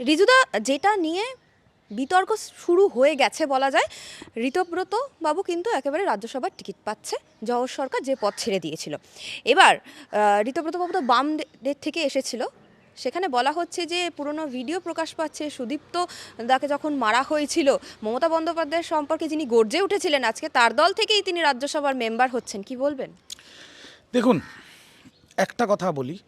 রিজুদা, যেটা নিয়ে বিতর্ক শুরু হয়ে গেছে বলা যায়, ঋতব্রত বাবু কিন্তু একেবারে রাজ্যসভার টিকিট পাচ্ছে, জওহর সরকার যে পথ ছেড়ে দিয়েছিল। এবার ঋতব্রত বাবু তো বাম দে- থেকে এসেছিল। সেখানে বলা হচ্ছে যে, পুরনো ভিডিও প্রকাশ পাচ্ছে, সুদীপ্ত দাকে যখন মারা হয়েছিল, মমতা বন্দ্যোপাধ্যায়ের সম্পর্কে যিনি গর্জে উঠেছিলেন আজকে, তার দল থেকেই তিনি রাজ্যসভার মেম্বার হচ্ছেন, কি বলবেন? দেখুন, একটা কথা বলি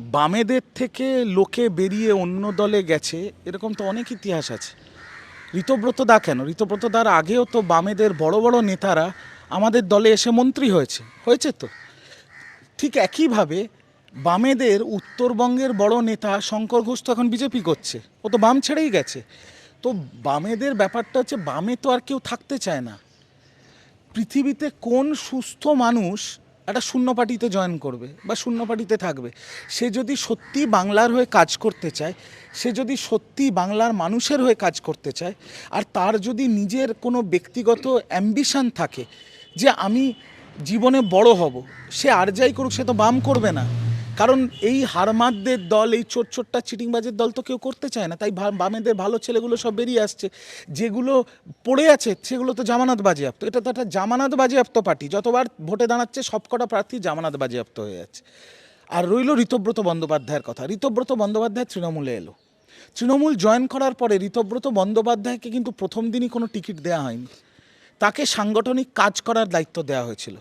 বামেদের থেকে লোকে বেরিয়ে অন্য দলে গেছে, এরকম তো অনেক ইতিহাস আছে। ঋতব্রত দা কেন? ঋতব্রত দার আগেও তো বামেদের বড় বড় নেতারা আমাদের দলে এসে মন্ত্রী হয়েছে। হয়েছে তো? ঠিক একইভাবে বামেদের উত্তরবঙ্গের বড় নেতা শঙ্কর ঘোষ তো এখন বিজেপি করছে। ও তো বাম ছেড়েই গেছে। তো বামেদের ব্যাপারটা হচ্ছে, বামে তো আর কেউ থাকতে চায় না। পৃথিবীতে কোন সুস্থ মানুষ একটা শূন্য পার্টিতে জয়েন করবে বা শূন্য পার্টিতে থাকবে। সে যদি সত্যি বাংলার হয়ে কাজ করতে চায়, সে যদি সত্যি বাংলার মানুষের হয়ে কাজ করতে চায়, আর তার যদি নিজের কোনো ব্যক্তিগত অ্যাম্বিশান থাকে যে আমি জীবনে বড় হব, সে আর যাই করুক, সে তো বাম করবে না। কারণ এই হারমাদদের দল, এই ছোট চোটটা চিটিংবাজের দল তো কেউ করতে চায় না। তাই বামেদের ভালো ছেলেগুলো সব বেরিয়ে আসছে। যেগুলো পড়ে আছে, সেগুলো তো জামানত বাজেয়াপ্ত। এটা তো একটা জামানত বাজেয়াপ্ত পার্টি। যতবার ভোটে দাঁড়াচ্ছে, সবকটা প্রার্থী জামানত বাজেয়াপ্ত হয়ে যাচ্ছে। আর রইল ঋতব্রত বন্দ্যোপাধ্যায়ের কথা। ঋতব্রত বন্দ্যোপাধ্যায় তৃণমূলে এলো। তৃণমূল জয়েন করার পরে ঋতব্রত বন্দ্যোপাধ্যায়কে কিন্তু প্রথম দিনই কোনো টিকিট দেওয়া হয়নি। তাকে সাংগঠনিক কাজ করার দায়িত্ব দেওয়া হয়েছিল।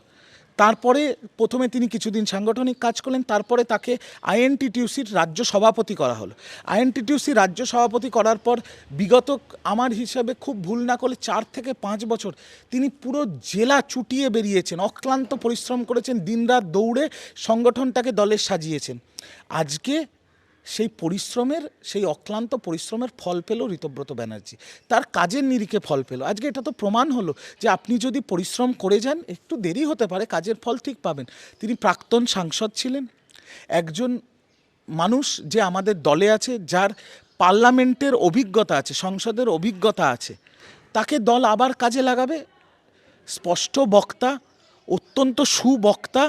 তারপরে প্রথমে তিনি কিছুদিন সাংগঠনিক কাজ করলেন, তারপরে তাকে আইএনটিটিউসির রাজ্য সভাপতি করা হলো। আইএনটিটিউসি রাজ্য সভাপতি করার পর বিগত আমার হিসাবে খুব ভুল না করলে চার থেকে পাঁচ বছর তিনি পুরো জেলা চুটিয়ে বেরিয়েছেন, অক্লান্ত পরিশ্রম করেছেন, দিনরাত দৌড়ে সংগঠনটাকে দলে সাজিয়েছেন। আজকে সেই পরিশ্রমের, সেই অক্লান্ত পরিশ্রমের ফল পেল ঋতব্রত ব্যানার্জি। তার কাজের নিরিখে ফল পেল। আজকে এটা তো প্রমাণ হলো যে আপনি যদি পরিশ্রম করে যান, একটু দেরি হতে পারে, কাজের ফল ঠিক পাবেন। তিনি প্রাক্তন সাংসদ ছিলেন। একজন মানুষ যে আমাদের দলে আছে, যার পার্লামেন্টের অভিজ্ঞতা আছে, সংসদের অভিজ্ঞতা আছে, তাকে দল আবার কাজে লাগাবে? স্পষ্ট বক্তা, অত্যন্ত সুবক্তা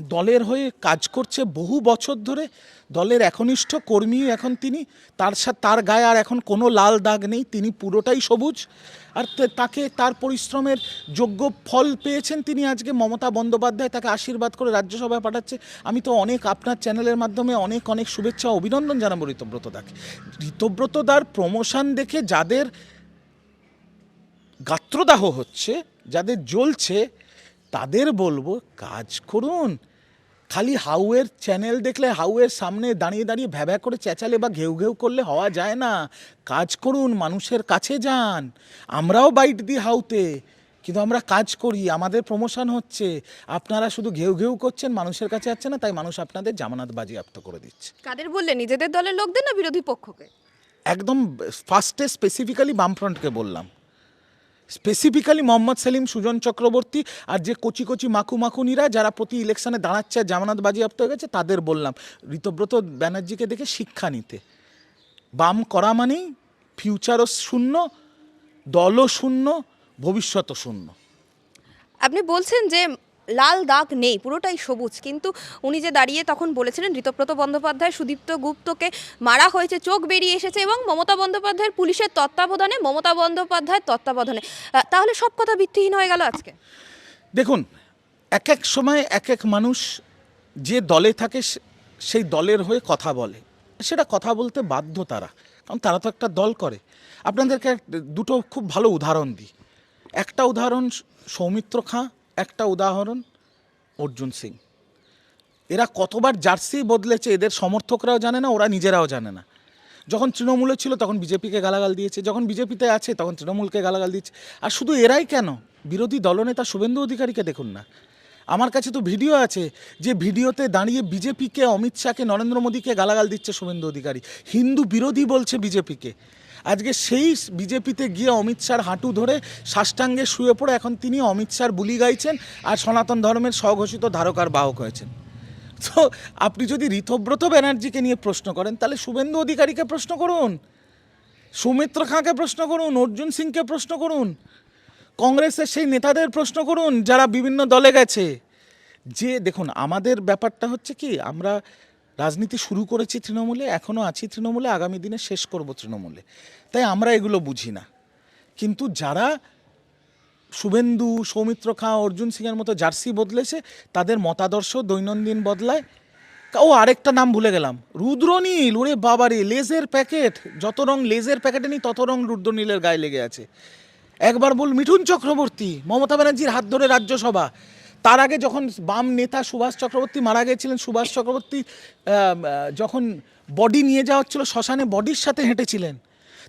দলের হয়ে কাজ করছে বহু বছর ধরে। দলের একনিষ্ঠ কর্মী এখন তিনি। তার সাথে তার গায়ে আর এখন কোনো লাল দাগ নেই। তিনি পুরোটাই সবুজ। আর তাকে তার পরিশ্রমের যোগ্য ফল পেয়েছেন তিনি আজকে। মমতা বন্দ্যোপাধ্যায় তাকে আশীর্বাদ করে রাজ্যসভায় পাঠাচ্ছে। আমি তো অনেক আপনার চ্যানেলের মাধ্যমে অনেক অনেক শুভেচ্ছা অভিনন্দন জানাব ঋতব্রত দাকে ঋতব্রত দার প্রমোশন দেখে যাদের গাত্রদাহ হচ্ছে, যাদের জ্বলছে, তাদের বলব কাজ করুন। খালি হাউয়ের চ্যানেল দেখলে হাউয়ের সামনে দাঁড়িয়ে দাঁড়িয়ে ভ্যাভ্যা করে চেঁচালে বা ঘেউ ঘেউ করলে হওয়া যায় না। কাজ করুন মানুষের কাছে যান। আমরাও বাইট দিই হাউতে কিন্তু আমরা কাজ করি আমাদের প্রমোশন হচ্ছে। আপনারা শুধু ঘেউ ঘেউ করছেন মানুষের কাছে যাচ্ছে না তাই মানুষ আপনাদের জামানত বাজেয়াপ্ত করে দিচ্ছে। কাদের বললেন নিজেদের দলের লোকদের না বিরোধী পক্ষকে? একদম ফার্স্টে স্পেসিফিক্যালি বামফ্রন্টকে বললাম। স্পেসিফিক্যালি মোহাম্মদ সেলিম সুজন চক্রবর্তী আর যে কচি কচি মাখু মাখুনিরা যারা প্রতি ইলেকশনে দাঁড়াচ্ছে, জামানত বাজেয়াপ্ত হয়ে গেছে, তাদের বললাম, ঋতব্রত ব্যানার্জিকে দেখে শিক্ষা নিতে। বাম করা মানেই ফিউচারও শূন্য, দলও শূন্য ভবিষ্যতও শূন্য। আপনি বলছেন যে লাল দাগ নেই, পুরোটাই সবুজ। কিন্তু উনি যে দাঁড়িয়ে তখন বলেছিলেন, ঋতব্রত বন্দ্যোপাধ্যায় সুদীপ্ত গুপ্তকে মারা হয়েছে, চোখ বেরিয়ে এসেছে এবং মমতা বন্দ্যোপাধ্যায়ের পুলিশের তত্ত্বাবধানে, মমতা বন্দ্যোপাধ্যায়ের তত্ত্বাবধানে। তাহলে সব কথা ভিত্তিহীন হয়ে গেল আজকে। দেখুন, এক এক সময় এক এক মানুষ যে দলে থাকে সেই দলের হয়ে কথা বলে। সেটা কথা বলতে বাধ্য তারা, কারণ তারা তো একটা দল করে। আপনাদেরকে দুটো খুব ভালো উদাহরণ দিই। একটা উদাহরণ সৌমিত্র খাঁ একটা উদাহরণ, অর্জুন সিং। এরা কতবার জার্সি বদলেছে এদের সমর্থকরাও জানে না, ওরা নিজেরাও জানে না। যখন তৃণমূলে ছিল তখন বিজেপিকে গালাগাল দিয়েছে, যখন বিজেপিতে আছে তখন তৃণমূলকে গালাগাল দিচ্ছে। আর শুধু এরাই কেন? বিরোধী দলনেতা শুভেন্দু অধিকারীকে দেখুন না। আমার কাছে তো ভিডিও আছে যে ভিডিওতে দাঁড়িয়ে বিজেপিকে, অমিত শাহকে, নরেন্দ্র মোদীকে গালাগাল দিচ্ছে শুভেন্দু অধিকারী। হিন্দু বিরোধী বলছে বিজেপিকে। আজকে সেই বিজেপিতে গিয়ে অমিত শাহর হাঁটু ধরে সাষ্টাঙ্গে শুয়ে পড়ে এখন তিনি অমিত শাহর বুলি গাইছেন আর সনাতন ধর্মের স্বঘোষিত ধারকার বাহক হয়েছেন। তো আপনি যদি ঋতব্রত ব্যানার্জিকে নিয়ে প্রশ্ন করেন, তাহলে শুভেন্দু অধিকারীকে প্রশ্ন করুন, সৌমিত্র খাঁকে প্রশ্ন করুন, অর্জুন সিংকে প্রশ্ন করুন, কংগ্রেসের সেই নেতাদের প্রশ্ন করুন যারা বিভিন্ন দলে গেছে। যে দেখুন, আমাদের ব্যাপারটা হচ্ছে কি, আমরা রাজনীতি শুরু করেছি তৃণমূলে, এখনও আছি তৃণমূলে, আগামী দিনে শেষ করব তৃণমূলে। তাই আমরা এগুলো বুঝি না। কিন্তু যারা শুভেন্দু, সৌমিত্র খাঁ, অর্জুন সিংয়ের মতো জার্সি বদলেছে, তাদের মতাদর্শ দৈনন্দিন বদলায়, ও আরেকটা নাম ভুলে গেলাম। রুদ্রনীল ওরে বাবারে লেজের প্যাকেট, যত রং লেজের প্যাকেটে নেই, তত রং রুদ্রনীলের গায়ে লেগে আছে। একবার বল মিঠুন চক্রবর্তী, মমতা ব্যানার্জির হাত ধরে রাজ্যসভা তার আগে যখন বাম নেতা সুভাষ চক্রবর্তী মারা গিয়েছিলেন, সুভাষ চক্রবর্তী যখন বডি নিয়ে যাওয়া হচ্ছিল, শ্মশানে বডির সাথে হেঁটেছিলেন।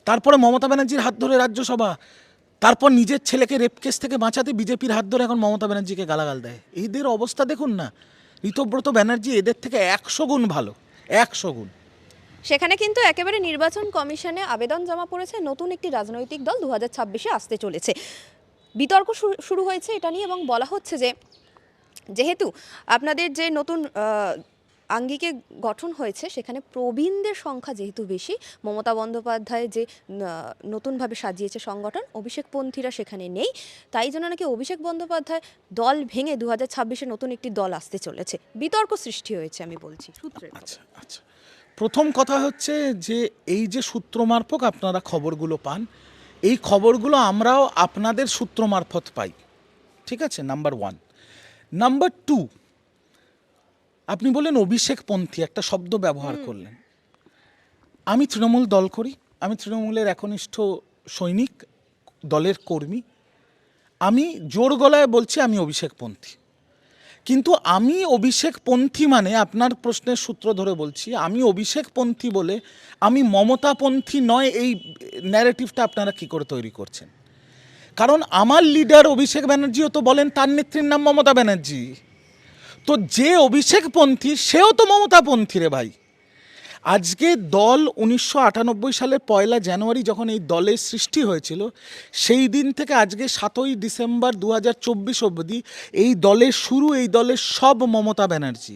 তারপরে মমতা ব্যানার্জির হাত ধরে রাজ্যসভা, তারপর নিজের ছেলেকে রেপ কেস থেকে বাঁচাতে বিজেপির হাত ধরে এখন মমতা ব্যানার্জিকে গালাগাল দেয়। এদের অবস্থা দেখুন না, ঋতব্রত ব্যানার্জি এদের থেকে একশো গুণ ভালো, একশো গুণ। সেখানে কিন্তু একেবারে নির্বাচন কমিশনে আবেদন জমা পড়েছে, নতুন একটি রাজনৈতিক দল দু হাজার আসতে চলেছে। বিতর্ক শুরু হয়েছে এটা নিয়ে এবং বলা হচ্ছে যে যেহেতু আপনাদের যে নতুন আঙ্গিকে গঠন হয়েছে, সেখানে প্রবীণদের সংখ্যা যেহেতু বেশি, মমতা বন্দ্যোপাধ্যায় যে নতুনভাবে সাজিয়েছে সংগঠন, অভিষেকপন্থীরা সেখানে নেই। তাই জন্য নাকি অভিষেক বন্দ্যোপাধ্যায় দল ভেঙে দু হাজার নতুন একটি দল আসতে চলেছে। বিতর্ক সৃষ্টি হয়েছে, আমি বলছি। খবর। আচ্ছা আচ্ছা। প্রথম কথা হচ্ছে যে, এই যে সূত্র মারফত আপনারা খবরগুলো পান, এই খবরগুলো আমরাও আপনাদের সূত্র মারফত পাই। ঠিক আছে? Number one. নাম্বার টু আপনি বললেন অভিষেক পন্থী একটা শব্দ ব্যবহার করলেন। আমি তৃণমূল দল করি আমি তৃণমূলের একনিষ্ঠ সৈনিক দলের কর্মী। আমি জোর গলায় বলছি আমি অভিষেক পন্থী। কিন্তু আমি অভিষেক পন্থী মানে আপনার প্রশ্নের সূত্র ধরে বলছি আমি অভিষেক পন্থী বলে আমি মমতাপন্থী নয় এই ন্যারেটিভটা আপনারা কি করে তৈরি করছেন? কারণ আমার লিডার অভিষেক ব্যানার্জিও তো বলেন তার নেত্রীর নাম মমতা ব্যানার্জি। তো যে অভিষেক পন্থী সেও তো মমতাপন্থী রে ভাই। আজকে দল উনিশশো আটানব্বই সালের পয়লা জানুয়ারি যখন এই দলের সৃষ্টি হয়েছিল, সেই দিন থেকে আজকে সাতই ডিসেম্বর দু হাজার চব্বিশ অবধি এই দলের শুরু, এই দলের সব মমতা ব্যানার্জি।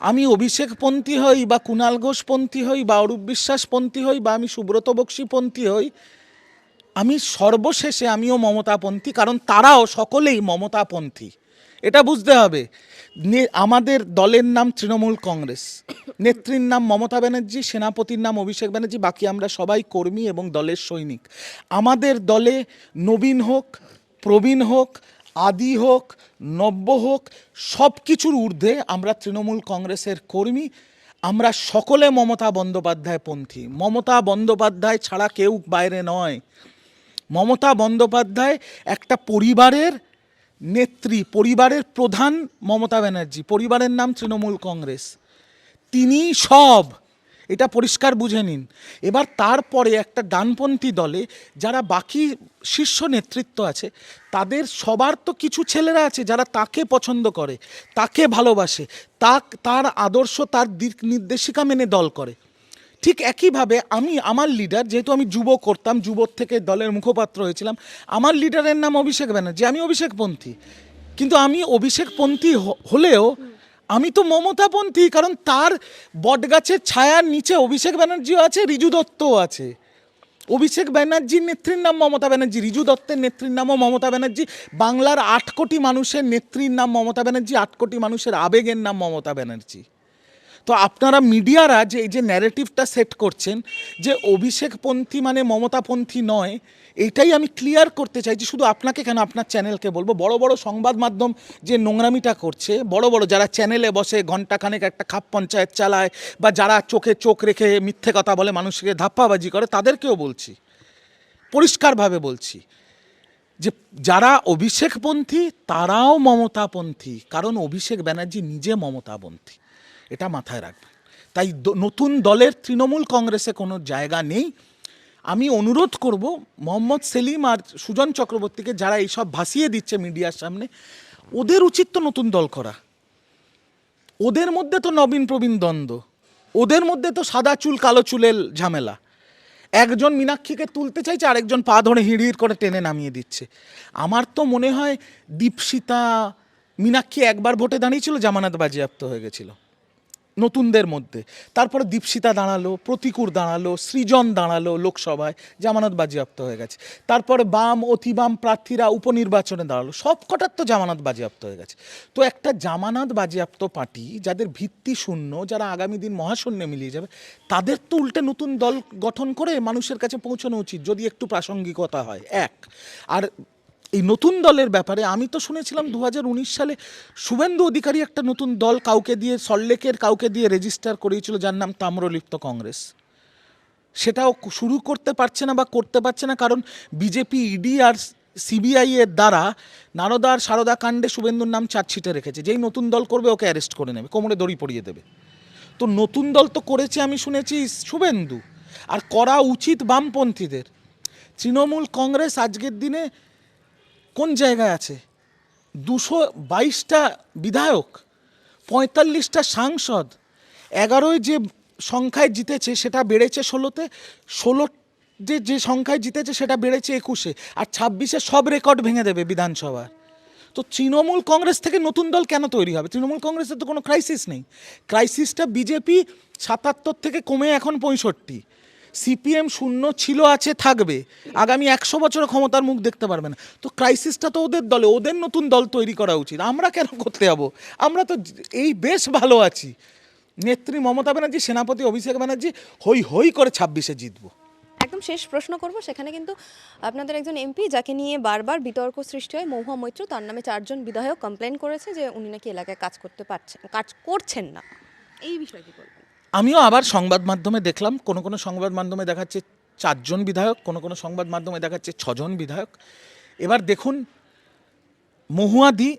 আমি অভিষেক পন্থী হই বা কুণাল ঘোষ পন্থী হই বা অরূপ বিশ্বাস পন্থী হই বা আমি সুব্রত বক্সী পন্থী হই আমি সর্বশেষে আমিও মমতাপন্থী, কারণ তারাও সকলেই মমতাপন্থী। এটা বুঝতে হবে। আমাদের দলের নাম তৃণমূল কংগ্রেস। নেত্রীর নাম মমতা ব্যানার্জি, সেনাপতির নাম অভিষেক ব্যানার্জি, বাকি আমরা সবাই কর্মী এবং দলের সৈনিক। আমাদের দলে নবীন হোক, প্রবীণ হোক, আদি হোক, নব্য হোক সব কিছুর ঊর্ধ্বে আমরা তৃণমূল কংগ্রেসের কর্মী। আমরা সকলে মমতা বন্দ্যোপাধ্যায় পন্থী। মমতা বন্দ্যোপাধ্যায় ছাড়া কেউ বাইরে নয়। মমতা বন্দ্যোপাধ্যায় একটা পরিবারের নেত্রী, পরিবারের প্রধান মমতা ব্যানার্জি, পরিবারের নাম তৃণমূল কংগ্রেস। তিনি সব, এটা পরিষ্কার বুঝে নিন। এবার তারপরে একটা ডানপন্থী দলে যারা বাকি শীর্ষ নেতৃত্ব আছে, তাদের সবার তো কিছু ছেলেরা আছে যারা তাকে পছন্দ করে, তাকে ভালোবাসে, তাক, তার আদর্শ, তার দিক নির্দেশিকা মেনে দল করে। ঠিক একইভাবে আমি, আমার লিডার যেহেতু আমি যুব করতাম যুবর থেকে দলের মুখপাত্র হয়েছিলাম, আমার লিডারের নাম অভিষেক ব্যানার্জি, আমি অভিষেকপন্থী। কিন্তু আমি অভিষেকপন্থী হলেও আমি তো মমতাপন্থী, কারণ তার বটগাছের ছায়ার নিচে অভিষেক ব্যানার্জিও আছে, রিজু দত্তও আছে। অভিষেক ব্যানার্জির নেত্রীর নাম মমতা ব্যানার্জি, রিজু দত্তের নেত্রীর নামও মমতা ব্যানার্জি, বাংলার আট কোটি মানুষের নেত্রীর নাম মমতা ব্যানার্জি, আট কোটি মানুষের আবেগের নাম মমতা ব্যানার্জি। তো আপনারা মিডিয়ারা যে এই যে ন্যারেটিভটা সেট করছেন, যে অভিষেকপন্থী মানে মমতাপন্থী নয় এইটাই আমি ক্লিয়ার করতে চাইছি শুধু আপনাকে কেন আপনার চ্যানেলকে বলব? বড় বড় সংবাদ মাধ্যম যে নোংরামিটা করছে, বড় বড় যারা চ্যানেলে বসে ঘন্টাখানেক একটা খাপ পঞ্চায়েত চালায় বা যারা চোখে চোখ রেখে মিথ্যে কথা বলে মানুষকে ধাপ্পাবাজি করে, তাদেরকেও বলছি, পরিষ্কারভাবে বলছি যে যারা অভিষেকপন্থী, তারাও মমতাপন্থী, কারণ অভিষেক ব্যানার্জি নিজে মমতাপন্থী। এটা মাথায় রাখবেন তাই নতুন দলের তৃণমূল কংগ্রেসে কোনো জায়গা নেই। আমি অনুরোধ করব মোহাম্মদ সেলিম আর সুজন চক্রবর্তীকে যারা এইসব ভাসিয়ে দিচ্ছে মিডিয়ার সামনে, ওদের উচিত তো নতুন দল করা। ওদের মধ্যে তো নবীন প্রবীণ দ্বন্দ্ব। ওদের মধ্যে তো সাদা চুল, কালো চুলের ঝামেলা। একজন মীনাক্ষীকে তুলতে চাইছে, আরেকজন পা ধরে হিড়হিড় করে টেনে নামিয়ে দিচ্ছে। আমার তো মনে হয় দীপশিতা মীনাক্ষী একবার ভোটে দাঁড়িয়েছিল, জামানত বাজেয়াপ্ত হয়ে গেছিল। নতুনদের মধ্যে। তারপরে দীপশিতা দাঁড়াল, প্রতিকূর দাঁড়াল, সৃজন দাঁড়াল লোকসভায়, জামানত বাজেয়াপ্ত হয়ে গেছে। তারপরে বাম অতি বাম প্রার্থীরা উপনির্বাচনে দাঁড়াল সব কটার তো জামানত বাজেয়াপ্ত হয়ে গেছে। তো একটা জামানত বাজেয়াপ্ত পার্টি, যাদের ভিত্তি শূন্য, যারা আগামী দিন মহাশূন্যে মিলিয়ে যাবে, তাদের তো উল্টে নতুন দল গঠন করে মানুষের কাছে পৌঁছানো উচিত, যদি একটু প্রাসঙ্গিকতা হয়। এক, আর এই নতুন দলের ব্যাপারে আমি তো শুনেছিলাম দু হাজার উনিশ সালে শুভেন্দু অধিকারী একটা নতুন দল কাউকে দিয়ে সল্লেকের কাউকে দিয়ে রেজিস্টার করিয়েছিল যার নাম তাম্রলিপ্ত কংগ্রেস। সেটাও শুরু করতে পারছে না বা করতে পারছে না কারণ বিজেপি ইডি আর সিবিআই এর দ্বারা নারদার সারদা কাণ্ডে শুভেন্দুর নাম চার্জশিটে রেখেছে। যেই নতুন দল করবে ওকে অ্যারেস্ট করে নেবে, কোমরে দড়ি পরিয়ে দেবে। তো নতুন দল তো করেছে আমি শুনেছি শুভেন্দু। আর করা উচিত বামপন্থীদের। তৃণমূল কংগ্রেস আজকের দিনে কোন জায়গায় আছে? দুশো বাইশটা বিধায়ক, পঁয়তাল্লিশটা সাংসদ এগারোয় যে সংখ্যায় জিতেছে সেটা বেড়েছে ষোলোতে, ষোলো যে যে সংখ্যায় জিতেছে সেটা বেড়েছে একুশে, আর ছাব্বিশে সব রেকর্ড ভেঙে দেবে বিধানসভার। তো তৃণমূল কংগ্রেস থেকে নতুন দল কেন তৈরি হবে? তৃণমূল কংগ্রেসের তো কোনো ক্রাইসিস নেই। ক্রাইসিসটা বিজেপি সাতাত্তর থেকে কমে এখন পঁয়ষট্টি। সিপিএম শূন্য ছিল, আছে, থাকবে। আগামী একশো বছর ক্ষমতার মুখ দেখতে পারবে না। তো ক্রাইসিসটা তো ওদের দলে, ওদের নতুন দল তৈরি করা উচিত। আমরা কেন করতে যাব? আমরা তো এই বেশ ভালো আছি। নেত্রী মমতা ব্যানার্জি, সেনাপতি অভিষেক ব্যানার্জি হই হই করে ছাব্বিশে জিতবো। একদম শেষ প্রশ্ন করব। সেখানে কিন্তু আপনাদের একজন এমপি, যাকে নিয়ে বারবার বিতর্ক সৃষ্টি হয়, মহুয়া মৈত্র। তার নামে চারজন বিধায়ক কমপ্লেন করেছে যে, উনি নাকি এলাকায় কাজ করতে পারছেন, কাজ করছেন না। এই বিষয়ে কি আমিও আবার সংবাদ মাধ্যমে দেখলাম, কোনো কোনো সংবাদ মাধ্যমে দেখাচ্ছে চারজন বিধায়ক, কোনো কোনো সংবাদ মাধ্যমে দেখাচ্ছে ছজন বিধায়ক। এবার দেখুন, মহুয়াদি,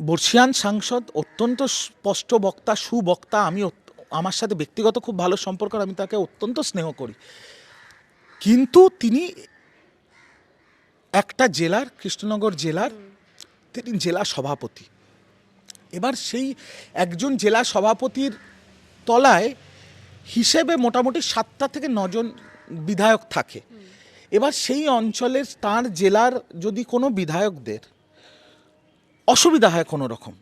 বর্ষিয়ান সাংসদ, অত্যন্ত স্পষ্ট বক্তা, সুবক্তা, আমি আমার সাথে ব্যক্তিগত খুব ভালো সম্পর্ক আমি তাকে অত্যন্ত স্নেহ করি। কিন্তু তিনি একটা জেলার, কৃষ্ণনগর জেলার, তিনি জেলা সভাপতি। এবার সেই একজন জেলা সভাপতির তলায় হিসেবে মোটামুটি সাতটা থেকে নজন বিধায়ক থাকে। এবার সেই অঞ্চলের তার জেলার যদি কোনো বিধায়কদের অসুবিধা হয় কোনো রকম,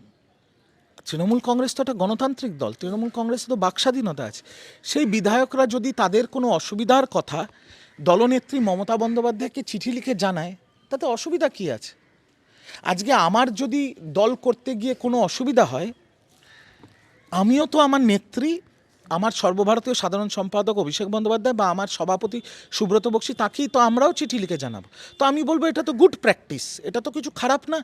তৃণমূল কংগ্রেস তো একটা গণতান্ত্রিক দল, তৃণমূল কংগ্রেসে তো বাকস্বাধীনতা আছে, সেই বিধায়করা যদি তাদের কোনো অসুবিধার কথা দলনেত্রী মমতা বন্দ্যোপাধ্যায়কে চিঠি লিখে জানায়, তাতে অসুবিধা কী আছে? আজকে আমার যদি দল করতে গিয়ে কোনো অসুবিধা হয় আমিও তো আমার নেত্রী আমার সর্বভারতীয় সাধারণ সম্পাদক অভিষেক বন্দ্যোপাধ্যায় বা আমার সভাপতি সুব্রত বক্সী, তাকেই তো আমরাও চিঠি লিখে জানাব। তো আমি বলব, এটা তো গুড প্র্যাকটিস এটা তো কিছু খারাপ না।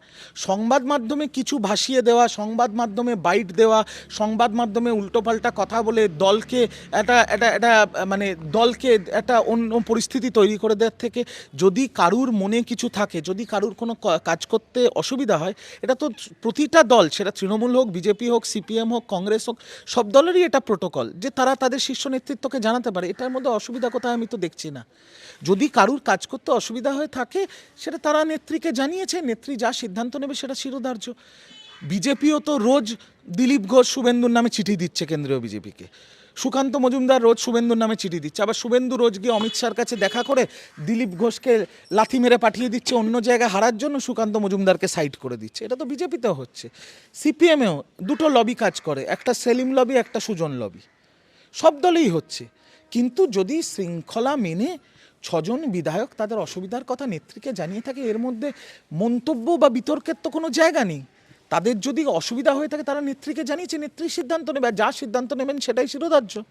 সংবাদ মাধ্যমে কিছু ভাসিয়ে দেওয়া, সংবাদ মাধ্যমে বাইট দেওয়া, সংবাদ মাধ্যমে উল্টোপাল্টা কথা বলে দলকে একটা একটা একটা মানে দলকে একটা অন্য পরিস্থিতি তৈরি করে দেওয়ার থেকে যদি কারুর মনে কিছু থাকে, যদি কারুর কোনো কাজ করতে অসুবিধা হয়, এটা তো প্রতিটা দল, সেটা তৃণমূল হোক, বিজেপি হোক, সিপিএম হোক, কংগ্রেস হোক, সব দলেরই এটা প্রোটোকল যে তারা তাদের শীর্ষ নেতৃত্বকে জানাতে পারে, এটার মধ্যে অসুবিধা কোথায় আমি তো দেখছি না। যদি কারুর কাজ করতে অসুবিধা হয়ে থাকে, সেটা তারা নেত্রীকে জানিয়েছে, নেত্রী যা সিদ্ধান্ত নেবে সেটা শিরোধার্য। বিজেপিও তো রোজ দিলীপ ঘোষ শুভেন্দুর নামে চিঠি দিচ্ছে কেন্দ্রীয় বিজেপিকে। সুকান্ত মজুমদার রোজ শুভেন্দুর নামে চিঠি দিচ্ছে। আবার শুভেন্দু রোজ গিয়ে অমিত শাহর কাছে দেখা করে দিলীপ ঘোষকে লাথি মেরে পাঠিয়ে দিচ্ছে, অন্য জায়গায় হারার জন্য সুকান্ত মজুমদারকে সাইড করে দিচ্ছে। এটা তো বিজেপিতেও হচ্ছে। সিপিএমেও দুটো লবি কাজ করে, একটা সেলিম লবি, একটা সুজন লবি। সব দলেই হচ্ছে। কিন্তু যদি শৃঙ্খলা মেনে ছজন বিধায়ক তাদের অসুবিধার কথা নেত্রীকে জানিয়ে থাকে, এর মধ্যে মন্তব্য বা বিতর্কের তো কোনো জায়গা নেই। তাদের যদি অসুবিধা হয়ে থাকে, তারা নেত্রীকে জানিয়েছে, নেত্রী সিদ্ধান্ত নেবে যা সিদ্ধান্ত নেবেন সেটাই শিরোধার্য।